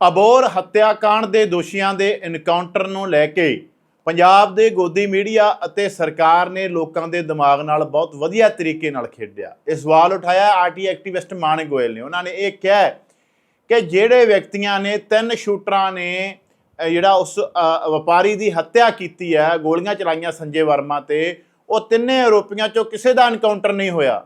ਅਬੋਰ ਹੱਤਿਆਕਾਂਡ ਦੇ ਦੋਸ਼ੀਆਂ ਦੇ ਇਨਕਾਊਂਟਰ ਨੂੰ ਲੈ ਕੇ ਪੰਜਾਬ ਦੇ ਗੋਦੀ ਮੀਡੀਆ ਅਤੇ ਸਰਕਾਰ ਨੇ ਲੋਕਾਂ ਦੇ ਦਿਮਾਗ ਨਾਲ ਬਹੁਤ ਵਧੀਆ ਤਰੀਕੇ ਨਾਲ ਖੇਡਿਆ। ਇਹ ਸਵਾਲ ਉਠਾਇਆ ਆਰਟੀ ਐਕਟਿਵਿਸਟ ਮਾਨਕ ਗੋਇਲ ਨੇ। ਉਹਨਾਂ ਨੇ ਇਹ ਕਿਹਾ ਕਿ ਜਿਹੜੇ ਵਿਅਕਤੀਆਂ ਨੇ, ਤਿੰਨ ਸ਼ੂਟਰਾਂ ਨੇ ਜਿਹੜਾ ਉਸ ਵਪਾਰੀ ਦੀ ਹੱਤਿਆ ਕੀਤੀ ਹੈ, ਗੋਲੀਆਂ ਚਲਾਈਆਂ ਸੰਜੇ ਵਰਮਾ ਤੇ, ਉਹ ਤਿੰਨੇ ਆਰੋਪੀਆਂ ਚੋਂ ਕਿਸੇ ਦਾ ਐਨਕਾਊਂਟਰ ਨਹੀਂ ਹੋਇਆ।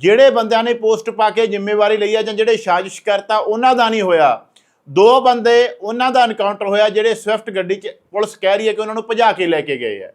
ਜਿਹੜੇ ਬੰਦਿਆਂ ਨੇ ਪੋਸਟ ਪਾ ਕੇ ਜ਼ਿੰਮੇਵਾਰੀ ਲਈ ਹੈ ਜਾਂ ਜਿਹੜੇ ਸਾਜ਼ਿਸ਼ ਕਰਤਾ, ਉਹਨਾਂ ਦਾ ਨਹੀਂ ਹੋਇਆ। ਦੋ ਬੰਦੇ ਉਹਨਾਂ ਦਾ ਐਨਕਾਊਂਟਰ ਹੋਇਆ ਜਿਹੜੇ ਸਵਿਫਟ ਗੱਡੀ 'ਚ ਪੁਲਿਸ ਕਹਿ ਰਹੀ ਹੈ ਕਿ ਉਹਨਾਂ ਨੂੰ ਭਜਾ ਕੇ ਲੈ ਕੇ ਗਏ ਹੈ।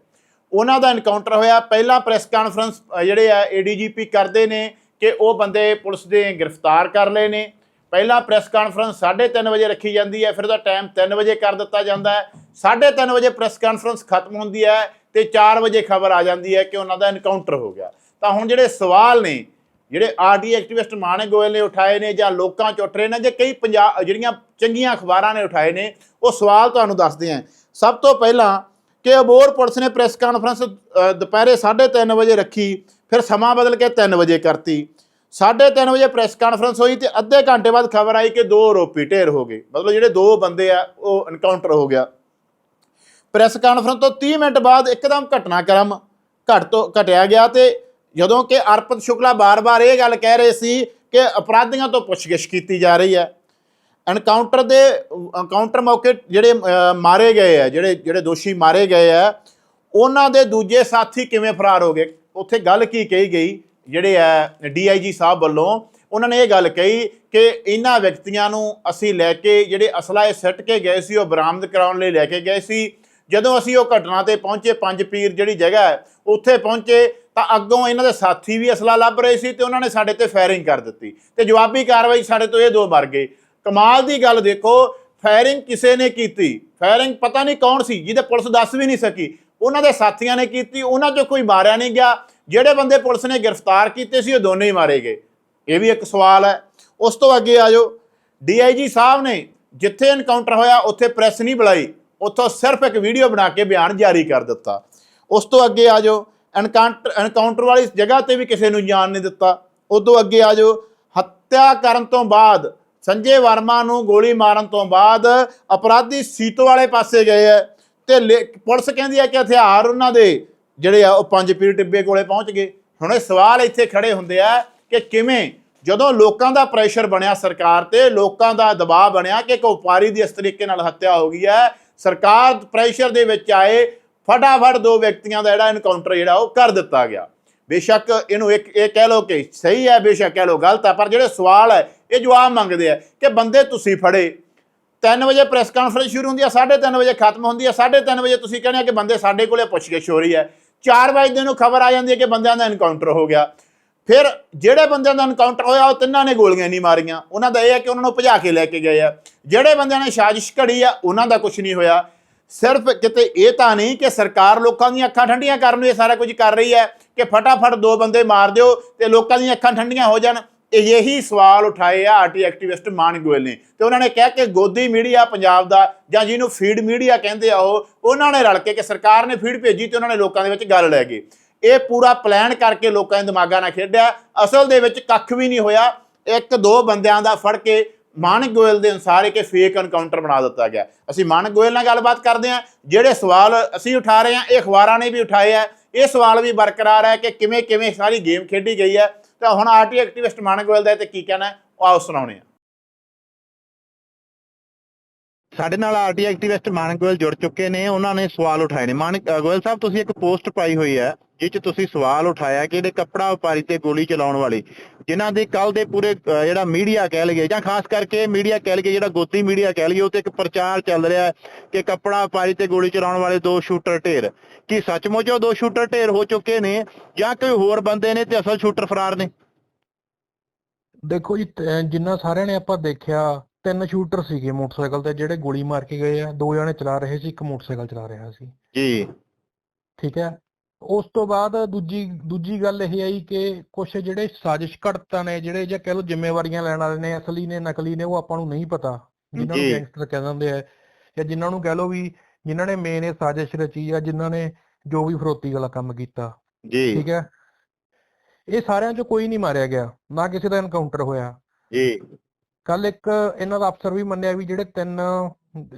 ਉਹਨਾਂ ਦਾ ਐਨਕਾਊਂਟਰ ਹੋਇਆ ਪਹਿਲਾਂ ਪ੍ਰੈਸ ਕਾਨਫਰੰਸ ਅ, ਜਿਹੜੇ ਆ ਏਡੀਜੀਪੀ ਕਰਦੇ ਨੇ ਕਿ ਉਹ ਬੰਦੇ ਪੁਲਿਸ ਦੇ ਗ੍ਰਿਫਤਾਰ ਕਰ ਲਏ ਨੇ। ਪਹਿਲਾਂ ਪ੍ਰੈਸ ਕਾਨਫਰੰਸ 3:30 ਵਜੇ ਰੱਖੀ ਜਾਂਦੀ ਹੈ ਫਿਰ ਉਹਦਾ ਟਾਈਮ 3 ਵਜੇ ਕਰ ਦਿੱਤਾ ਜਾਂਦਾ ਹੈ। 3:30 ਵਜੇ ਪ੍ਰੈਸ ਕਾਨਫਰੰਸ ਖਤਮ ਹੁੰਦੀ ਹੈ ਤੇ 4 ਵਜੇ ਖਬਰ ਆ ਜਾਂਦੀ ਹੈ ਕਿ ਉਹਨਾਂ ਦਾ ਐਨਕਾਊਂਟਰ ਹੋ ਗਿਆ। ਤਾਂ ਹੁਣ ਜਿਹੜੇ ਸਵਾਲ ਨੇ ਜਿਹੜੇ ਆਰਟੀ ਐਕਟਿਵਿਸਟ ਮਾਣੇ ਗੋਇਲ ਨੇ ਉਠਾਏ ਨੇ ਜਾਂ ਲੋਕਾਂ ਚ ਉੱਠ ਰਹੇ ਨੇ ਜੇ ਕਈ ਪੰਜਾਬ ਜਿਹੜੀਆਂ ਚੰਗੀਆਂ ਅਖਬਾਰਾਂ ਨੇ ਉਠਾਏ ਨੇ ਉਹ ਸਵਾਲ ਤੁਹਾਨੂੰ ਦੱਸਦੇ ਆਂ। ਸਭ ਤੋਂ ਪਹਿਲਾਂ ਕਿ ਅਬੋਰ ਪੁਲਿਸ ਨੇ ਪ੍ਰੈਸ ਕਾਨਫਰੰਸ ਅ, ਦੁਪਹਿਰੇ 3:30 ਵਜੇ ਰੱਖੀ ਫਿਰ ਸਮਾਂ ਬਦਲ ਕੇ 3 ਵਜੇ ਕਰਤੀ। 3:30 ਵਜੇ ਪ੍ਰੈਸ ਕਾਨਫਰੰਸ ਹੋਈ ਤੇ ਅੱਧੇ ਘੰਟੇ ਬਾਅਦ ਖਬਰ ਆਈ ਕਿ ਦੋ ਆਰੋਪੀ ਢੇਰ ਹੋ ਗਏ। ਮਤਲਬ ਜਿਹੜੇ ਦੋ ਬੰਦੇ ਆ ਉਹ ਐਨਕਾਊਂਟਰ ਹੋ ਗਿਆ। ਪ੍ਰੈਸ ਕਾਨਫਰੰਸ ਤੋਂ 30 ਮਿੰਟ ਬਾਅਦ ਇੱਕਦਮ ਘਟਨਾਕ੍ਰਮ ਘਟ ਤੋਂ ਘਟਿਆ ਗਿਆ ਤੇ ਜਦੋਂ ਕਿ ਅਰਪਤ ਸ਼ੁਕਲਾ ਬਾਰ-ਬਾਰ ਇਹ ਗੱਲ ਕਹਿ ਰਹੇ ਸੀ ਕਿ ਅਪਰਾਧੀਆਂ ਤੋਂ ਪੁੱਛਗਿੱਛ ਕੀਤੀ ਜਾ ਰਹੀ ਹੈ। ਐਨਕਾਊਂਟਰ ਦੇ ਐਨਕਾਊਂਟਰ ਮੌਕੇ ਜਿਹੜੇ ਮਾਰੇ ਗਏ ਆ, ਜਿਹੜੇ ਜਿਹੜੇ ਦੋਸ਼ੀ ਮਾਰੇ ਗਏ ਆ, ਉਹਨਾਂ ਦੇ ਦੂਜੇ ਸਾਥੀ ਕਿਵੇਂ ਫਰਾਰ ਹੋ ਗਏ? ਉੱਥੇ ਗੱਲ ਕੀ ਕਹੀ ਗਈ? ਜਿਹੜੇ ਆ ਡੀਆਈਜੀ ਸਾਹਿਬ ਵੱਲੋਂ ਉਹਨਾਂ ਨੇ ਇਹ ਗੱਲ ਕਹੀ ਕਿ ਇਹਨਾਂ ਵਿਅਕਤੀਆਂ ਨੂੰ ਅਸੀਂ ਲੈ ਕੇ ਜਿਹੜੇ ਅਸਲਾ ਇਹ ਸਿੱਟ ਕੇ ਗਏ ਸੀ, ਉਹ ਬਰਾਮਦ ਕਰਾਉਣ ਲਈ ਲੈ ਕੇ ਗਏ ਸੀ। ਜਦੋਂ ਅਸੀਂ ਉਹ ਘਟਨਾ ਤੇ ਪਹੁੰਚੇ, ਪੰਜ ਪੀਰ ਜਿਹੜੀ ਜਗ੍ਹਾ ਹੈ, ਉੱਥੇ ਪਹੁੰਚੇ, ਤਾਂ ਅੱਗੋਂ ਇਹਨਾਂ ਦੇ ਸਾਥੀ ਵੀ ਅਸਲਾ ਲੱਭ ਰਹੇ ਸੀ ਤੇ ਉਹਨਾਂ ਨੇ ਸਾਡੇ ਤੇ ਫਾਇਰਿੰਗ ਕਰ ਦਿੱਤੀ। ਤੇ ਜਵਾਬੀ ਕਾਰਵਾਈ ਸਾਡੇ ਤੋਂ ਇਹ ਦੋ ਮਰ ਗਏ। ਕਮਾਲ ਦੀ ਗੱਲ ਦੇਖੋ, ਫਾਇਰਿੰਗ ਕਿਸੇ ਨੇ ਕੀਤੀ? ਫਾਇਰਿੰਗ ਪਤਾ ਨਹੀਂ ਕੌਣ ਸੀ, ਜਿਹਦੇ ਪੁਲਿਸ ਦੱਸ ਵੀ ਨਹੀਂ ਸਕੀ। ਉਹਨਾਂ ਦੇ ਸਾਥੀਆਂ ਨੇ ਕੀਤੀ, ਉਹਨਾਂ 'ਚੋਂ ਕੋਈ ਮਾਰਿਆ ਨਹੀਂ ਗਿਆ। ਜਿਹੜੇ ਬੰਦੇ ਪੁਲਿਸ ਨੇ ਗ੍ਰਿਫਤਾਰ ਕੀਤੇ ਸੀ, ਉਹ ਦੋਨੇ ਹੀ ਮਾਰੇ ਗਏ। ਇਹ ਵੀ ਇੱਕ ਸਵਾਲ ਹੈ। ਉਸ ਤੋਂ ਅੱਗੇ ਆ ਜਾਓ। ਡੀਆਈਜੀ ਸਾਹਿਬ ਨੇ ਜਿੱਥੇ ਐਨਕਾਊਂਟਰ ਹੋਇਆ, ਉੱਥੇ ਪ੍ਰੈਸ ਨਹੀਂ ਬੁਲਾਈ। ਉੱਥੋਂ ਸਿਰਫ ਇੱਕ ਵੀਡੀਓ ਬਣਾ ਕੇ ਬਿਆਨ ਜਾਰੀ ਕਰ ਦਿੱਤਾ। ਉਸ ਤੋਂ ਅੱਗੇ ਆ ਜਾਓ ਐਨਕਾਊਂਟਰ ਐਨਕਾਊਂਟਰ ਵਾਲੀ ਜਗ੍ਹਾ ਤੇ ਵੀ ਕਿਸੇ ਨੂੰ ਜਾਣ ਨਹੀਂ ਦਿੱਤਾ। ਉਦੋਂ ਅੱਗੇ ਆ ਜਾਓ, ਹੱਤਿਆ ਕਰਨ ਤੋਂ ਬਾਅਦ, ਸੰਜੇ ਵਰਮਾ ਨੂੰ ਗੋਲੀ ਮਾਰਨ ਤੋਂ ਬਾਅਦ ਅਪਰਾਧੀ ਸੀਤੋ ਵਾਲੇ ਪਾਸੇ ਗਏ ਹੈ ਤੇ ਲੇ- ਪੁਲਿਸ ਕਹਿੰਦੀ ਹੈ ਕਿ ਹਥਿਆਰ ਉਹਨਾਂ ਦੇ ਜਿਹੜੇ ਆ ਉਹ ਪੰਜ ਪੀਰ ਟਿੱਬੇ ਕੋਲੇ ਪਹੁੰਚ ਗਏ। ਹੁਣ ਇਹ ਸਵਾਲ ਇੱਥੇ ਖੜੇ ਹੁੰਦੇ ਆ ਕਿ ਕਿਵੇਂ, ਜਦੋਂ ਲੋਕਾਂ ਦਾ ਪ੍ਰੈਸ਼ਰ ਬਣਿਆ ਸਰਕਾਰ ਤੇ, ਲੋਕਾਂ ਦਾ ਦਬਾਅ ਬਣਿਆ ਕਿ ਇੱਕ ਵਪਾਰੀ ਦੀ ਇਸ ਤਰੀਕੇ ਨਾਲ ਹੱਤਿਆ ਹੋ ਗਈ ਹੈ ਸਰਕਾਰ ਪ੍ਰੈਸ਼ਰ ਦੇ ਵਿੱਚ ਆਏ, ਫਟਾਫਟ ਦੋ ਵਿਅਕਤੀਆਂ ਦਾ ਜਿਹੜਾ ਇਨਕਾਊਂਟਰ ਜਿਹੜਾ ਉਹ ਕਰ ਦਿੱਤਾ ਗਿਆ। ਬੇਸ਼ੱਕ ਇਹਨੂੰ ਇੱਕ, ਇਹ ਕਹਿ ਲਓ ਕਿ ਸਹੀ ਹੈ, ਬੇਸ਼ੱਕ ਕਹਿ ਲਓ ਗਲਤ ਹੈ, ਪਰ ਜਿਹੜੇ ਸਵਾਲ ਹੈ, ਇਹ ਜਵਾਬ ਮੰਗਦੇ ਆ ਕਿ ਬੰਦੇ ਤੁਸੀਂ ਫੜੇ। 3 ਵਜੇ ਪ੍ਰੈਸ ਕਾਨਫਰੰਸ ਸ਼ੁਰੂ ਹੁੰਦੀ ਹੈ 3:30 ਵਜੇ ਖਤਮ ਹੁੰਦੀ ਹੈ 3:30 ਵਜੇ ਤੁਸੀਂ ਕਹਿੰਦੇ ਆ ਕਿ ਬੰਦੇ ਸਾਡੇ ਕੋਲੇ ਪੁੱਛਗਿੱਛ ਹੋ ਰਹੀ ਹੈ। 4 ਵਜੇ ਨੂੰ ਖਬਰ ਆ ਜਾਂਦੀ ਹੈ ਕਿ ਬੰਦਿਆਂ ਦਾ ਇਨਕਾਊਂਟਰ ਹੋ ਗਿਆ। ਫਿਰ ਜਿਹੜੇ ਬੰਦਿਆਂ ਦਾ ਐਨਕਾਊਂਟਰ ਹੋਇਆ, ਉਹ ਤਿੰਨਾਂ ਨੇ ਗੋਲੀਆਂ ਨਹੀਂ ਮਾਰੀਆਂ। ਉਹਨਾਂ ਦਾ ਇਹ ਹੈ ਕਿ ਉਹਨਾਂ ਨੂੰ ਭਜਾ ਕੇ ਲੈ ਕੇ ਗਏ ਆ। ਜਿਹੜੇ ਬੰਦਿਆਂ ਨੇ ਸਾਜ਼ਿਸ਼ ਘੜੀ ਆ, ਉਹਨਾਂ ਦਾ ਕੁਝ ਨਹੀਂ ਹੋਇਆ। ਸਿਰਫ ਕਿਤੇ ਇਹ ਤਾਂ ਨਹੀਂ ਕਿ ਸਰਕਾਰ ਲੋਕਾਂ ਦੀਆਂ ਅੱਖਾਂ ਠੰਡੀਆਂ ਕਰਨ ਨੂੰ ਇਹ ਸਾਰਾ ਕੁਝ ਕਰ ਰਹੀ ਹੈ ਕਿ ਫਟਾਫਟ ਦੋ ਬੰਦੇ ਮਾਰ ਦਿਓ ਤੇ ਲੋਕਾਂ ਦੀਆਂ ਅੱਖਾਂ ਠੰਡੀਆਂ ਹੋ ਜਾਣ। ਇਹੀ ਸਵਾਲ ਉਠਾਏ ਆ ਆਰਟੀ ਐਕਟਿਵਿਸਟ ਮਾਨ ਗੋਇਲ ਨੇ। ਤੇ ਉਹਨਾਂ ਨੇ ਕਿਹਾ ਕਿ ਗੋਦੀ ਮੀਡੀਆ ਪੰਜਾਬ ਦਾ, ਜਾਂ ਜਿਹਨੂੰ ਫੀਡ ਮੀਡੀਆ ਕਹਿੰਦੇ ਆ ਉਹ, ਉਹਨਾਂ ਨੇ ਰਲ ਕੇ ਕਿ ਸਰਕਾਰ ਨੇ ਫੀਡ ਭੇਜੀ ਤੇ ਉਹਨਾਂ ਨੇ ਲੋਕਾਂ ਦੇ ਵਿੱਚ ਗੱਲ ਲੈ ਗਈ। ਇਹ ਪੂਰਾ ਪਲਾਨ ਕਰਕੇ ਲੋਕਾਂ ਦੇ ਦਿਮਾਗਾਂ ਨਾਲ ਖੇਡਿਆ। ਅਸਲ ਦੇ ਵਿੱਚ ਕੱਖ ਵੀ ਨਹੀਂ ਹੋਇਆ। ਇੱਕ ਦੋ ਬੰਦਿਆਂ ਦਾ ਫੜ ਕੇ ਮਾਨਕ ਗੋਇਲ ਦੇ ਅਨਸਾਰ ਇੱਕ ਫੇਕ ਐਨਕਾਊਂਟਰ ਬਣਾ ਦਿੱਤਾ ਗਿਆ। ਅਸੀਂ ਮਾਨਕ ਗੋਇਲ ਨਾਲ ਗੱਲਬਾਤ ਕਰਦੇ ਹਾਂ। ਜਿਹੜੇ ਸਵਾਲ ਅਸੀਂ ਉਠਾ ਰਹੇ ਹਾਂ, ਇਹ ਅਖਬਾਰਾਂ ਨੇ ਵੀ ਉਠਾਏ ਆ। ਇਹ ਸਵਾਲ ਵੀ ਬਰਕਰਾਰ ਹੈ ਕਿ ਕਿਵੇਂ ਕਿਵੇਂ ਸਾਰੀ ਗੇਮ ਖੇਡੀ ਗਈ ਹੈ। ਤਾਂ ਹੁਣ ਆਰਟੀ ਐਕਟਿਵਿਸਟ ਮਾਨਕ ਗੋਇਲ ਦਾ ਤੇ ਕੀ ਕਹਿਣਾ ਉਹ ਆਓ ਸੁਣਾਉਣੇ ਆ ਸਾਡੇ ਨਾਲ ਆਰਟੀ ਐਕਟਿਵਿਸਟ ਮਾਨਕ ਗੋਇਲ ਜੁੜ ਚੁੱਕੇ ਨੇ। ਉਹਨਾਂ ਨੇ ਸਵਾਲ ਉਠਾਏ ਨੇ। ਮਾਨਕ ਗੋਇਲ ਸਾਹਿਬ, ਤੁਸੀਂ ਇੱਕ ਪੋਸਟ ਪਾਈ ਹੋਈ ਹੈ। ਜਿਸ 'ਚ ਤੁਸੀਂ ਸਵਾਲ ਉਠਾਇਆ ਕਿ ਜਿਹੜੇ ਕੱਪੜਾ ਵਪਾਰੀ ਤੇ ਗੋਲੀ ਚਲਾਉਣ ਵਾਲੇ ਜਿਨ੍ਹਾਂ ਦੇ ਕੱਲ ਦੇ ਪੂਰੇ ਜਿਹੜਾ ਮੀਡੀਆ ਕਹਿ ਲਈਏ ਜਾਂ ਖਾਸ ਕਰਕੇ ਮੀਡੀਆ ਕਹਿ ਲਈਏ ਜਿਹੜਾ ਗੋਦੀ ਮੀਡੀਆ ਕਹਿ ਲਈਏ ਉਹ ਤੇ ਇੱਕ ਪ੍ਰਚਾਰ ਚੱਲ ਰਿਹਾ ਕਿ ਕੱਪੜਾ ਵਪਾਰੀ ਤੇ ਗੋਲੀ ਚਲਾਉਣ ਵਾਲੇ ਦੋ ਸ਼ੂਟਰ ਢੇਰ। ਕੀ ਸੱਚਮੁੱਚ ਉਹ ਦੋ ਸ਼ੂਟਰ ਢੇਰ ਹੋ ਚੁੱਕੇ ਨੇ ਜਾਂ ਕੋਈ ਹੋਰ ਬੰਦੇ ਨੇ ਤੇ ਅਸਲ ਸ਼ੂਟਰ ਫਰਾਰ ਨੇ? ਦੇਖੋ ਜੀ ਜਿੰਨਾ ਸਾਰਿਆਂ ਨੇ ਆਪਾਂ ਦੇਖਿਆ ਤਿੰਨ ਸ਼ੂਟਰ ਸੀਗੇ ਮੋਟਰਸਾਈਕਲ ਤੇ ਜਿਹੜੇ ਗੋਲੀ ਮਾਰ ਕੇ ਗਏ ਆ। ਦੋ ਜਣੇ ਚਲਾ ਰਹੇ ਸੀ ਇੱਕ ਮੋਟਰਸਾਈਕਲ ਚਲਾ ਰਿਹਾ ਸੀ। ਜੀ। ਠੀਕ ਹੈ? ਉਸ ਤੋਂ ਬਾਅਦ ਦੂਜੀ ਦੂਜੀ ਗੱਲ ਇਹ ਆਈ ਕਿ ਕੁਝ ਜਿਹੜੇ ਸਾਜ਼ਿਸ਼ ਘੜਤਾਂ ਨੇ ਜਿਹੜੇ ਜਾਂ ਕਹਿ ਲਓ ਜ਼ਿੰਮੇਵਾਰੀਆਂ ਲੈਣ ਵਾਲੇ ਨੇ ਅਸਲੀ ਨੇ ਨਕਲੀ ਨੇ ਉਹ ਆਪਾਂ ਨੂੰ ਨਹੀਂ ਪਤਾ। ਜਿਨ੍ਹਾਂ ਨੂੰ। ਗੈਂਗਸਟਰ ਕਹਿ ਦਿੰਦੇ ਆ ਜਾਂ ਜਿਨ੍ਹਾਂ ਨੂੰ ਕਹਿ ਲਓ ਵੀ ਜਿਨ੍ਹਾਂ ਨੇ ਮੇਨ ਇਹ ਸਾਜ਼ਿਸ਼ ਰਚੀ ਆ ਜਿਨ੍ਹਾਂ ਨੇ ਜੋ ਵੀ ਫਰੋਤੀ ਵਾਲਾ ਕੰਮ ਕੀਤਾ। ਜੀ। ਠੀਕ ਹੈ? ਇਹ ਸਾਰਿਆਂ ਚੋਂ ਕੋਈ ਨਹੀਂ ਮਾਰਿਆ ਗਿਆ ਨਾ ਕਿਸੇ ਦਾ ਐਨਕਾਊਂਟਰ ਹੋਇਆ। ਜੀ। ਕੱਲ ਇੱਕ ਇਹਨਾਂ ਦਾ ਅਫਸਰ ਵੀ ਮੰਨਿਆ ਵੀ ਜਿਹੜੇ ਤਿੰਨ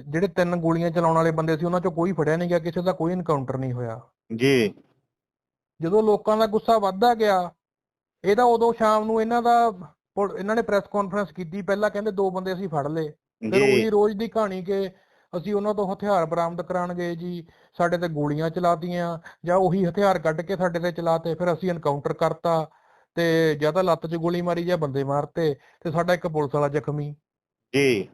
ਜਿਹੜੇ ਤਿੰਨ ਗੋਲੀਆਂ ਚਲਾਉਣ ਵਾਲੇ ਬੰਦੇ ਸੀ ਉਹਨਾਂ ਚੋਂ ਕੋਈ ਫੜਿਆ ਨਹੀਂ ਗਿਆ ਕਿਸੇ ਦਾ ਕੋਈ ਐਨਕਾਊਂਟਰ ਨਹੀਂ ਹੋਇਆ। ਜੀ। ਜਦੋਂ ਲੋਕਾਂ ਦਾ ਗੁੱਸਾ ਵੱਧਦਾ ਗਿਆ ਇਹਦਾ ਉਦੋਂ ਸ਼ਾਮ ਨੂੰ ਇਹਨਾਂ ਦਾ ਪੁਲ- ਇਹਨਾਂ ਨੇ ਪ੍ਰੈਸ ਕਾਨਫਰੰਸ ਕੀਤੀ ਪਹਿਲਾਂ ਕਹਿੰਦੇ ਦੋ ਬੰਦੇ ਅਸੀਂ ਫੜ ਲਏ। ਫਿਰ ਜੀ। ਉਹੀ ਰੋਜ਼ ਦੀ ਕਹਾਣੀ ਕਿ ਅਸੀਂ ਉਹਨਾਂ ਤੋਂ ਹਥਿਆਰ ਬਰਾਮਦ ਕਰਾਉਣ ਗਏ ਜੀ ਸਾਡੇ ਤੇ ਗੋਲੀਆਂ ਚਲਾਤੀਆਂ ਜਾਂ ਉਹੀ ਹਥਿਆਰ ਕੱਢ ਕੇ ਸਾਡੇ ਤੇ ਚਲਾਤੇ ਫਿਰ ਅਸੀਂ ਐਨਕਾਊਂਟਰ ਕਰਤਾ ਤੇ ਜਾਂ ਤਾਂ ਲੱਤ 'ਚ ਗੋਲੀ ਮਾਰੀ ਜਾਂ ਬੰਦੇ ਮਾਰਤੇ ਤੇ ਸਾਡਾ ਇੱਕ ਪੁਲਿਸ ਵਾਲਾ ਜ਼ਖਮੀ। ਜੀ।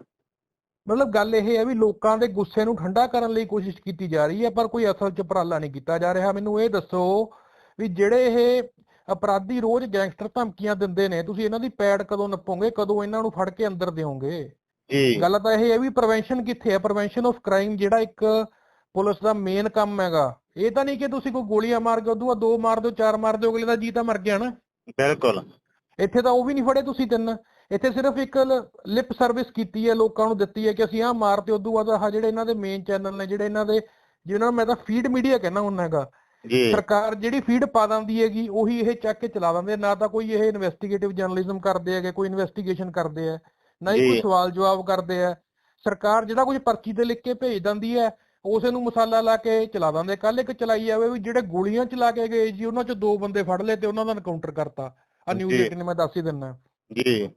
ਮਤਲਬ ਗੱਲ ਇਹ ਹੈ ਵੀ ਲੋਕਾਂ ਦੇ ਗੁੱਸੇ ਨੂੰ ਠੰਡਾ ਕਰਨ ਲਈ ਕੋਸ਼ਿਸ਼ ਕੀਤੀ ਜਾ ਰਹੀ ਹੈ ਪਰ ਕੋਈ ਅਸਲ 'ਚ ਉਪਰਾਲਾ ਨਹੀਂ ਕੀਤਾ ਜਾ ਰਿਹਾ। ਮੈਨੂੰ ਇਹ ਦੱਸੋ ਵੀ ਜਿਹੜੇ ਇਹ ਅਪਰਾਧੀ ਰੋਜ਼ ਗੈਂਗਸਟਰ ਧਮਕੀਆਂ ਦਿੰਦੇ ਨੇ ਤੁਸੀਂ ਇਹਨਾਂ ਦੀ ਪੈੜ ਕਦੋਂ ਨੱਪੋਗੇ? ਕਦੋਂ ਇਹਨਾਂ ਨੂੰ ਫੜ ਕੇ ਅੰਦਰ ਦਿਓਗੇ? ਜੀ ਗੱਲ ਤਾਂ ਇਹ ਹੈ ਵੀ ਪ੍ਰੀਵੈਂਸ਼ਨ ਕਿੱਥੇ ਹੈ? ਪ੍ਰੀਵੈਂਸ਼ਨ ਆਫ ਕ੍ਰਾਈਮ ਜਿਹੜਾ ਇੱਕ ਪੁਲਿਸ ਦਾ ਮੇਨ ਕੰਮ ਹੈਗਾ। ਇਹ ਤਾਂ ਨਹੀਂ ਕਿ ਤੁਸੀਂ ਕੋਈ ਗੋਲੀਆਂ ਮਾਰ ਕੇ ਉਦੋਂ ਦੋ ਮਾਰ ਦਿਓ ਚਾਰ ਮਾਰ ਦਿਓ ਅਗਲੇ ਦਾ ਜੀ ਤਾਂ ਮਰ ਗਿਆ ਨਾ। ਬਿਲਕੁਲ। ਇੱਥੇ ਤਾਂ ਉਹ ਵੀ ਨਹੀਂ ਫੜੇ ਤੁਸੀਂ ਤਿੰਨ। ਇੱਥੇ ਸਿਰਫ ਇੱਕ ਲਿਪ ਸਰਵਿਸ ਕੀਤੀ ਹੈ ਲੋਕਾਂ ਨੂੰ ਦਿੱਤੀ ਹੈ ਕਿ ਅਸੀਂ ਆਹ ਮਾਰਤੇ ਉਦੋਂ ਬਾਅਦ ਆਹ ਜਿਹੜੇ ਇਹਨਾਂ ਦੇ ਮੇਨ ਚੈਨਲ ਨੇ ਜਿਹੜੇ ਇਹਨਾਂ ਦੇ ਜਿਹਨਾਂ ਨੂੰ ਮੈਂ ਤਾਂ ਫੀਡ ਮੀਡੀਆ ਕਹਿਣਾ ਹੁੰਦਾ ਹੈਗਾ ਜੀ। ਸਰਕਾਰ ਜਿਹੜੀ ਫੀਡ ਪਾ ਦਿੰਦੀ ਹੈਗੀ ਉਹੀ ਇਹ ਚੱਕ ਕੇ ਚਲਾ ਦਿੰਦੇ। ਨਾ ਤਾਂ ਕੋਈ ਇਹ ਇਨਵੈਸਟੀਗੇਟਿਵ ਜਰਨਲਿਜ਼ਮ ਕਰਦੇ ਹੈਗੇ ਕੋਈ ਇਨਵੈਸਟੀਗੇਸ਼ਨ ਕਰਦੇ ਆ ਨਾ ਹੀ ਕੋਈ। ਸਵਾਲ ਜਵਾਬ ਕਰਦੇ ਆ। ਸਰਕਾਰ ਜਿਹੜਾ ਕੁਝ ਪਰਚੀ ਤੇ ਲਿਖ ਕੇ ਭੇਜ ਦਿੰਦੀ ਹੈ ਉਸੇ ਨੂੰ ਮਸਾਲਾ ਲਾ ਕੇ ਚਲਾ ਦਿੰਦੇ ਕੱਲ ਇੱਕ ਚਲਾਈ ਜਾਵੇ ਵੀ ਜਿਹੜੇ ਗੋਲੀਆਂ ਚਲਾ ਕੇ ਗਏ ਜੀ ਉਹਨਾਂ ਚੋਂ ਦੋ ਬੰਦੇ ਫੜ ਲਏ ਤੇ ਉਹਨਾਂ ਦਾ ਐਨਕਾਊਂਟਰ ਕਰਤਾ। ਆ ਨਿਊਜ਼। 18 ਨੇ ਮੈਂ ਦੱਸ ਹੀ ਦਿੰਨਾ। ਜੀ।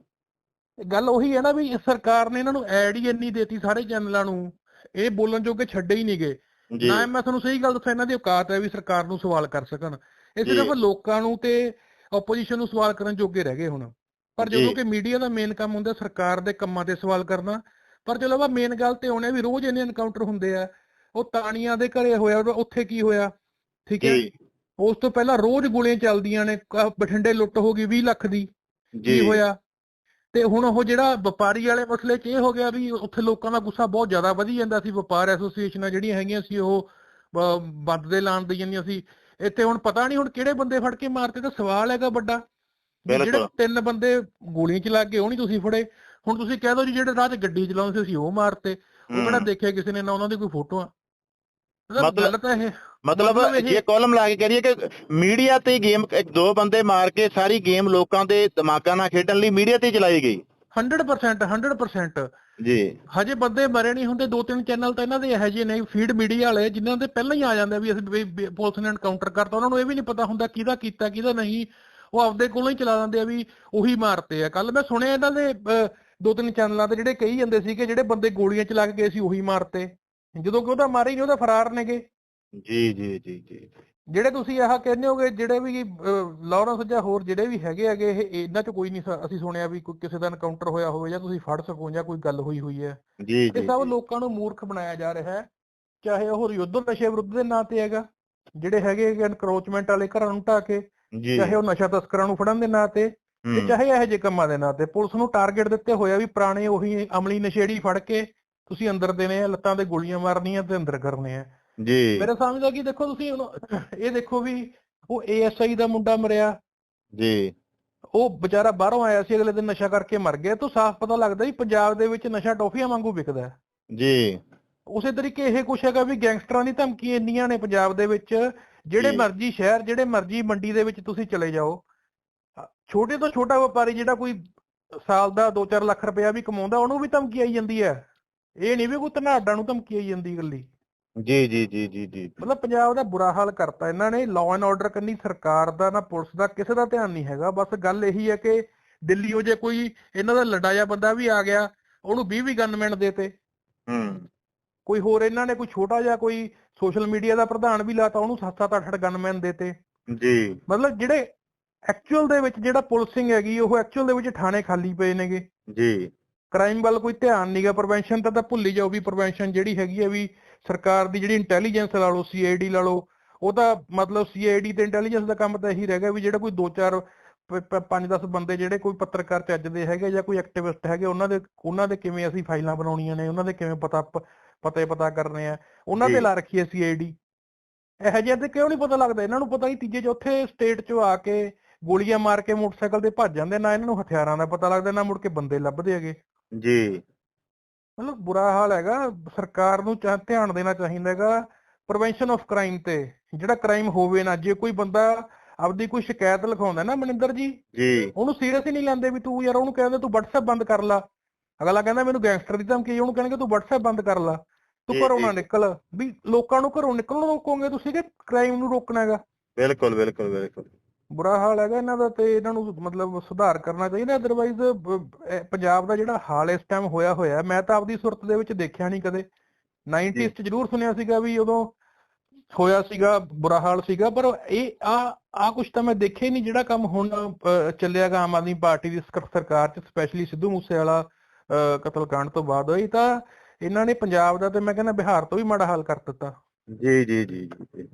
ਗੱਲ ਉਹੀ ਹੈ ਨਾ ਵੀ ਸਰਕਾਰ ਨੇ ਇਹਨਾਂ ਨੂੰ ਐਡ ਹੀ ਇੰਨੀ ਦੇਤੀ ਸਾਰੇ ਚੈਨਲਾਂ ਨੂੰ। ਇਹ ਬੋਲਣ ਜੋਗੇ ਛੱਡੇ ਹੀ ਨਹੀਂਗੇ ਜੀ ਨਾ ਮੈਂ ਤੁਹਾਨੂੰ ਸਹੀ ਗੱਲ ਦੱਸਾਂ ਇਹਨਾਂ ਦੀ ਔਕਾਤ ਹੈ ਵੀ ਸਰਕਾਰ ਨੂੰ ਸਵਾਲ ਕਰ ਸਕਣ। ਇਹ। ਸਿਰਫ ਲੋਕਾਂ ਨੂੰ ਤੇ ਆਪੋਜੀਸ਼ਨ ਨੂੰ ਸਵਾਲ ਕਰਨ ਜੋਗੇ ਰਹਿ ਗਏ ਹੁਣ। ਪਰ। ਜਦੋਂ ਕਿ ਮੀਡੀਆ ਦਾ ਮੇਨ ਕੰਮ ਹੁੰਦਾ ਸਰਕਾਰ ਦੇ ਕੰਮਾਂ ਤੇ ਸਵਾਲ ਕਰਨਾ ਪਰ ਚਲੋ ਵਾ ਮੇਨ ਗੱਲ ਤੇ ਆਉਣੇ ਵੀ ਰੋਜ਼ ਇੰਨੇ ਐਨਕਾਊਂਟਰ ਹੁੰਦੇ ਆ ਉਹ ਤਾਣੀਆਂ ਦੇ ਘਰੇ ਹੋਇਆ ਉੱਥੇ ਕੀ ਹੋਇਆ? ਠੀਕ ਹੈ? ਉਸ ਤੋਂ ਪਹਿਲਾਂ ਰੋਜ਼ ਗੋਲੀਆਂ ਚੱਲਦੀਆਂ ਨੇ ਬਠਿੰਡੇ ਲੁੱਟ ਹੋ ਗਈ 20 ਲੱਖ ਦੀ। ਕੀ ਹੋਇਆ? ਤੇ ਹੁਣ ਉਹ ਜਿਹੜਾ ਵਪਾਰੀ ਵਾਲੇ ਮਸਲੇ 'ਚ ਇਹ ਹੋ ਗਿਆ ਵੀ ਉੱਥੇ ਲੋਕਾਂ ਦਾ ਗੁੱਸਾ ਬਹੁਤ ਜ਼ਿਆਦਾ ਵਧੀ ਜਾਂਦਾ ਸੀ ਵਪਾਰ ਐਸੋਸੀਏਸ਼ਨਾਂ ਜਿਹੜੀਆਂ ਹੈਗੀਆਂ ਸੀ ਉਹ ਬੰਦ ਦੇ ਲਾਣ ਦੀ ਜਾਂਦੀਆਂ ਸੀ। ਇੱਥੇ ਹੁਣ ਪਤਾ ਨਹੀਂ ਹੁਣ ਕਿਹੜੇ ਬੰਦੇ ਫੜ ਕੇ ਮਾਰਤੇ ਤਾਂ ਸਵਾਲ ਹੈਗਾ ਵੱਡਾ। ਜਿਹੜੇ। ਤਿੰਨ ਬੰਦੇ ਗੋਲੀਆਂ ਚਲਾ ਕੇ ਉਹ ਨਹੀਂ ਤੁਸੀਂ ਫੜੇ। ਹੁਣ ਤੁਸੀਂ ਕਹਿ ਦਿਓ ਜੀ ਜਿਹੜੇ ਰਾਹ 'ਚ ਗੱਡੀ ਚਲਾਉਂਦੇ ਸੀ ਅਸੀਂ ਉਹ ਮਾਰਤੇ। ਉਹ ਕਿਹੜਾ ਦੇਖਿਆ ਕਿਸੇ ਨੇ ਨਾ ਉਹਨਾਂ ਦੀ ਕੋਈ ਫੋਟੋਆਂ? ਮਤਲਬ- ਤਾਂ ਇਹ ਮਤਲਬ ਇਹ- ਕਾਲਮ ਲਾ ਕੇ ਕਰੀਏ ਕਿ ਮੀਡੀਆ ਤੇ ਗੇਮ ਇੱਕ ਦੋ ਬੰਦੇ ਮਾਰ ਕੇ ਸਾਰੀ ਗੇਮ ਲੋਕਾਂ ਦੇ ਦਿਮਾਗਾਂ ਨਾਲ ਖੇਡਣ ਲਈ ਮੀਡੀਆ ਤੇ ਚਲਾਈ ਗਈ। 100% 100% ਜੀ। ਹਜੇ ਬੰਦੇ ਮਰੇ ਨਹੀਂ ਹੁੰਦੇ ਦੋ ਤਿੰਨ ਚੈਨਲ ਤਾਂ ਇਹਨਾਂ ਦੇ ਇਹੋ ਜਿਹੇ ਨੇ ਫੀਡ ਮੀਡੀਆ ਵਾਲੇ ਜਿਨ੍ਹਾਂ ਦੇ ਪਹਿਲਾਂ ਹੀ ਆ ਜਾਂਦੇ ਵੀ ਅਸੀਂ ਪੁਲਿਸ ਨੇ ਐਨਕਾਊਂਟਰ ਕਰਤਾ। ਉਹਨਾਂ ਨੂੰ ਇਹ ਵੀ ਨਹੀਂ ਪਤਾ ਹੁੰਦਾ ਕਿਹਦਾ ਕੀਤਾ ਕਿਹਦਾ ਨਹੀਂ। ਉਹ ਆਪਦੇ ਕੋਲੋਂ ਹੀ ਚਲਾ ਦਿੰਦੇ ਆ ਵੀ ਉਹੀ ਮਾਰਤੇ ਆ। ਕੱਲ ਮੈਂ ਸੁਣਿਆ ਇਹਨਾਂ ਦੇ ਦੋ ਤਿੰਨ ਚੈਨਲਾਂ ਤੇ ਜਿਹੜੇ ਕਹੀ ਜਾਂਦੇ ਸੀ ਕਿ ਜਿਹੜੇ ਬੰਦੇ ਗੋਲੀਆਂ ਚਲਾ ਕੇ ਗਏ ਸੀ ਉਹੀ ਮਾਰਤੇ। ਜਦੋਂ ਕਿ ਉਹਦਾ ਮਾਰੇ ਹੀ ਨਹੀਂ ਉਹਦਾ ਫਰਾਰ ਨੇਗੇ। ਜੀ ਜੀ ਜੀ ਜੀ। ਜਿਹੜੇ ਤੁਸੀਂ ਆਹ ਕਹਿੰਦੇ ਹੋਗੇ ਜਿਹੜੇ ਵੀ ਲਾਰੈਂਸ ਜਾਂ ਹੋਰ ਜਿਹੜੇ ਵੀ ਹੈਗੇ ਹੈਗੇ ਇਹ ਇਹਨਾਂ ਚ ਕੋਈ ਨਹੀਂ ਅਸੀਂ ਸੁਣਿਆ ਵੀ ਕੋਈ ਕਿਸੇ ਦਾ ਐਨਕਾਊਂਟਰ ਹੋਇਆ ਹੋਵੇ ਜਾਂ ਤੁਸੀਂ ਫੜ ਸਕੋ ਜਾਂ ਕੋਈ ਗੱਲ ਹੋਈ ਹੋਈ ਹੈ। ਜੀ ਇਹ ਜੀ ਸਭ ਲੋਕਾਂ ਨੂੰ ਮੂਰਖ ਬਣਾਇਆ ਜਾ ਰਿਹਾ ਹੈ। ਚਾਹੇ ਉਹ ਯੁੱਧ ਨਸ਼ੇ ਵਿਰੁੱਧ ਦੇ ਨਾਂ ਤੇ ਹੈਗਾ ਜਿਹੜੇ ਹੈਗੇ ਐਨਕਰੋਚਮੈਂਟ ਵਾਲੇ ਘਰਾਂ ਨੂੰ ਢਾ ਕੇ ਚਾਹੇ ਉਹ ਨਸ਼ਾ ਤਸਕਰਾਂ ਨੂੰ ਫੜਨ ਦੇ ਨਾਂ ਤੇ ਤੇ ਚਾਹੇ ਇਹੋ ਜਿਹੇ ਕੰਮਾਂ ਦੇ ਨਾਂ ਤੇ। ਪੁਲਿਸ ਨੂੰ ਟਾਰਗੇਟ ਦਿੱਤੇ ਹੋਇਆ ਵੀ ਪੁਰਾਣੇ ਉਹੀ ਅਮਲੀ ਨਸ਼ੇੜੀ ਫੜ ਕੇ ਤੁਸੀਂ ਅੰਦਰ ਦੇਣੇ ਆ ਲੱਤਾਂ ਤੇ ਗੋਲੀਆਂ ਮਾਰਨੀਆਂ ਤੇ ਅੰਦਰ ਕਰਨੇ ਆ। ਜੀ। ਮੇਰੇ ਸਮਝਦਾ ਕਿ ਦੇਖੋ ਤੁਸੀਂ ਹੁਣ ਇਹ ਦੇਖੋ ਵੀ ਉਹ ਏਐਸਆਈ ਦਾ ਮੁੰਡਾ ਮਰਿਆ। ਜੀ। ਉਹ ਵਿਚਾਰਾ ਬਾਹਰੋਂ ਆਇਆ ਸੀ ਅਗਲੇ ਦਿਨ ਨਸ਼ਾ ਕਰਕੇ ਮਰ ਗਿਆ। ਤੋਂ ਸਾਫ਼ ਪਤਾ ਲੱਗਦਾ ਵੀ ਪੰਜਾਬ ਦੇ ਵਿੱਚ ਨਸ਼ਾ ਟੋਫੀਆਂ ਵਾਂਗੂ ਵਿਕਦਾ। ਜੀ। ਉਸੇ ਤਰੀਕੇ ਇਹ ਕੁਛ ਹੈਗਾ ਵੀ ਗੈਂਗਸਟਰਾਂ ਦੀ ਧਮਕੀਆਂ ਇੰਨੀਆਂ ਨੇ ਪੰਜਾਬ ਦੇ ਵਿੱਚ ਜਿਹੜੇ। ਮਰਜ਼ੀ ਸ਼ਹਿਰ ਜਿਹੜੇ ਮਰਜ਼ੀ ਮੰਡੀ ਦੇ ਵਿੱਚ ਤੁਸੀਂ ਚਲੇ ਜਾਓ। ਛੋਟੇ ਤੋਂ ਛੋਟਾ ਵਪਾਰੀ ਜਿਹੜਾ ਕੋਈ ਸਾਲ ਦਾ 2-4 ਲੱਖ ਰੁਪਇਆ ਵੀ ਕਮਾਉਂਦਾ ਉਹਨੂੰ ਵੀ ਧਮਕੀ ਆਈ ਜਾਂਦੀ ਹੈ। ਇਹ ਨਹੀਂ ਵੀ ਕੋਈ ਧਨਾਡਾ ਨੂੰ ਧਮਕੀ ਆਈ ਜਾਂਦੀ ਗੱਲੀ ਜੀ ਜੀ ਜੀ ਜੀ ਜੀ। ਮਤਲਬ ਪੰਜਾਬ ਦਾ ਬੁਰਾ ਹਾਲ ਕਰਤਾ ਇਹਨਾਂ ਨੇ ਲਾਅ ਐਂਡ ਆਰਡਰ ਕੰਨੀ ਸਰਕਾਰ ਦਾ ਨਾ ਪੁਲਿਸ ਦਾ ਕਿਸੇ ਦਾ ਧਿਆਨ ਨਹੀਂ ਹੈਗਾ। ਬਸ ਗੱਲ ਇਹੀ ਹੈ ਕਿ ਦਿੱਲੀ ਉਹ ਜੇ ਕੋਈ ਇਹਨਾਂ ਦਾ ਲੜਾਇਆ ਬੰਦਾ ਵੀ ਆ ਗਿਆ ਉਹਨੂੰ 20 20 ਗਨਮੈਨ ਦੇਤੇ ਹੂੰ। ਕੋਈ ਹੋਰ ਇਹਨਾਂ ਨੇ ਕੋਈ ਛੋਟਾ ਜਿਹਾ ਕੋਈ ਸੋਸ਼ਲ ਮੀਡੀਆ ਦਾ ਪ੍ਰਧਾਨ ਵੀ ਲਾਤਾ ਉਹਨੂੰ 7-7 8-8 ਗਨਮੈਨ ਦੇਤੇ ਜੀ। ਮਤਲਬ ਜਿਹੜੇ ਐਕਚੁਅਲ ਦੇ ਵਿੱਚ ਜਿਹੜਾ ਪੁਲਿਸਿੰਗ ਹੈਗੀ ਉਹ ਐਕਚੁਅਲ ਦੇ ਵਿੱਚ ਥਾਣੇ ਖਾਲੀ ਪਏ ਨੇਗੇ। ਜੀ। ਕ੍ਰਾਈਮ ਵੱਲ ਕੋਈ ਧਿਆਨ ਨਹੀਂਗਾ ਪ੍ਰੀਵੈਂਸ਼ਨ ਤਾਂ ਤਾਂ ਭੁੱਲ ਜਾਓ ਵੀ ਪ੍ਰੀਵੈਂਸ਼ਨ ਜਿਹੜੀ ਹੈਗੀ ਹੈ ਵੀ ਸਰਕਾਰ ਦੀ ਜਿਹੜੀ ਇੰਟੈਲੀਜੈਂਸ ਲਾ ਲਓ ਸੀਆਈਡੀ ਲਾ ਲਓ ਉਹ ਤਾਂ ਮਤਲਬ ਸੀਆਈਡੀ ਤੇ ਇੰਟੈਲੀਜੈਂਸ ਦਾ ਕੰਮ ਤਾਂ ਇਹੀ ਰਹਿ ਗਿਆ ਵੀ ਜਿਹੜਾ ਕੋਈ 2-4 5-10 ਬੰਦੇ ਜਿਹੜੇ ਕੋਈ ਪੱਤਰਕਾਰ ਚੱਜਦੇ ਹੈਗੇ ਜਾਂ ਕੋਈ ਐਕਟਿਵਿਸਟ ਹੈਗੇ ਉਹਨਾਂ ਦੇ ਉਹਨਾਂ ਦੇ ਕਿਵੇਂ ਅਸੀਂ ਫਾਈਲਾਂ ਬਣਾਉਣੀਆਂ ਨੇ ਉਹਨਾਂ ਦੇ ਕਿਵੇਂ ਪਤਾ ਪਤੇ ਪਤਾ ਕਰਨੇ ਆ ਉਹਨਾਂ। ਤੇ ਲਾ ਰੱਖੀ ਹੈ ਸੀਆਈਡੀ ਇਹੋ ਜਿਹੇ ਤੇ ਕਿਉਂ ਨਹੀਂ ਪਤਾ ਲੱਗਦਾ? ਇਹਨਾਂ ਨੂੰ ਪਤਾ ਹੀ ਤੀਜੇ ਚੌਥੇ ਸਟੇਟ ਚੋਂ ਆ ਕੇ ਗੋਲੀਆਂ ਮਾਰ ਕੇ ਮੋਟਰਸਾਈਕਲ ਤੇ ਭੱਜ ਜਾਂਦੇ ਨਾ ਇਹਨਾਂ ਨੂੰ ਹਥਿਆਰਾਂ ਦਾ ਪਤਾ ਲੱਗਦਾ ਨਾ ਮੁੜ ਕੇ ਬੰਦੇ ਲੱਭਦੇ ਹੈਗੇ। ਜੀ। ਮਤਲਬ ਬੁਰਾ ਹਾਲ ਹੈਗਾ ਸਰਕਾਰ ਨੂੰ ਚਾ ਧਿਆਨ ਦੇਣਾ ਚਾਹੀਦਾ ਹੈਗਾ ਪ੍ਰੀਵੈਂਸ਼ਨ ਆਫ ਕ੍ਰਾਈਮ ਤੇ ਜਿਹੜਾ ਕ੍ਰਾਈਮ ਹੋਵੇ ਨਾ ਜੇ ਕੋਈ ਬੰਦਾ ਆਪਦੀ ਕੋਈ ਸ਼ਿਕਾਇਤ ਲਿਖਾਉਂਦਾ ਨਾ ਮਨਿੰਦਰ ਜੀ ਜੀ। ਉਹਨੂੰ ਸੀਰੀਅਸ ਹੀ ਨਹੀਂ ਲੈਂਦੇ ਵੀ ਤੂੰ ਯਾਰ ਉਹਨੂੰ ਕਹਿੰਦੇ ਤੂੰ WhatsApp ਬੰਦ ਕਰ ਲਾ। ਅਗਲਾ ਕਹਿੰਦਾ ਮੈਨੂੰ ਗੈਂਗਸਟਰ ਦੀ ਧਮਕੀ ਉਹਨੂੰ ਕਹਿਣਗੇ ਤੂੰ WhatsApp ਬੰਦ ਕਰ ਲਾ। ਤੂੰ ਘਰੋਂ। ਨਾ ਨਿਕਲ। ਵੀ ਲੋਕਾਂ ਨੂੰ ਘਰੋਂ ਨਿਕਲਣ ਰੋਕੋਗੇ ਤੁਸੀਂ ਕਿ ਕ੍ਰਾਈਮ ਨੂੰ ਰੋਕਣਾ ਹੈਗਾ। ਬਿਲਕੁਲ ਬਿਲਕੁਲ ਬਿਲਕੁਲ। ਬੁਰਾ ਹਾਲ ਹੈਗਾ ਇਹਨਾਂ ਦਾ ਤੇ ਇਹਨਾਂ ਨੂੰ ਮਤਲਬ ਸੁਧਾਰ ਕਰਨਾ ਚਾਹੀਦਾ ਅਦਰਵਾਈਜ਼ ਪੰਜਾਬ ਦਾ ਜਿਹੜਾ ਹਾਲ ਇਸ ਟਾਈਮ ਹੋਇਆ ਹੋਇਆ ਮੈਂ ਤਾਂ ਆਪਦੀ ਸੁਰਤ ਦੇ ਵਿੱਚ ਦੇਖਿਆ ਨਹੀਂ ਕਦੇ। 90s ਚ ਜ਼ਰੂਰ ਸੁਣਿਆ ਸੀਗਾ ਵੀ ਉਦੋਂ ਹੋਇਆ ਸੀਗਾ ਬੁਰਾ ਹਾਲ ਸੀਗਾ ਪਰ ਇਹ ਆ ਆ ਕੁਝ ਤਾਂ ਮੈਂ ਦੇਖਿਆ ਹੀ ਨਹੀਂ ਜਿਹੜਾ ਕੰਮ ਹੁਣ ਅਹ, ਚੱਲਿਆਗਾ ਆਮ ਆਦਮੀ ਪਾਰਟੀ ਦੀ ਸਰ- ਸਰਕਾਰ ਚ ਸਪੈਸ਼ਲੀ ਸਿੱਧੂ ਮੂਸੇਵਾਲਾ ਅਹ, ਕਤਲकांड ਤੋਂ ਬਾਅਦ। ਹੋਈ ਤਾਂ ਇਹਨਾਂ ਨੇ ਪੰਜਾਬ ਦਾ ਤੇ ਮੈਂ ਕਹਿੰਦਾ ਬਿਹਾਰ ਤੋਂ ਵੀ ਮਾੜਾ ਹਾਲ ਕਰ ਦਿੱਤਾ। ਜੀ ਜੀ ਜੀ ਜੀ।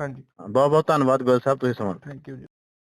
ਹਾਂਜੀ। ਬਹੁਤ ਬਹੁਤ ਧੰਨਵਾਦ ਗੋਇਲ ਸਾਹਿਬ ਤੁਸੀਂ ਸਮਾਂ ਥੈਂਕ ਯੂ ਜੀ।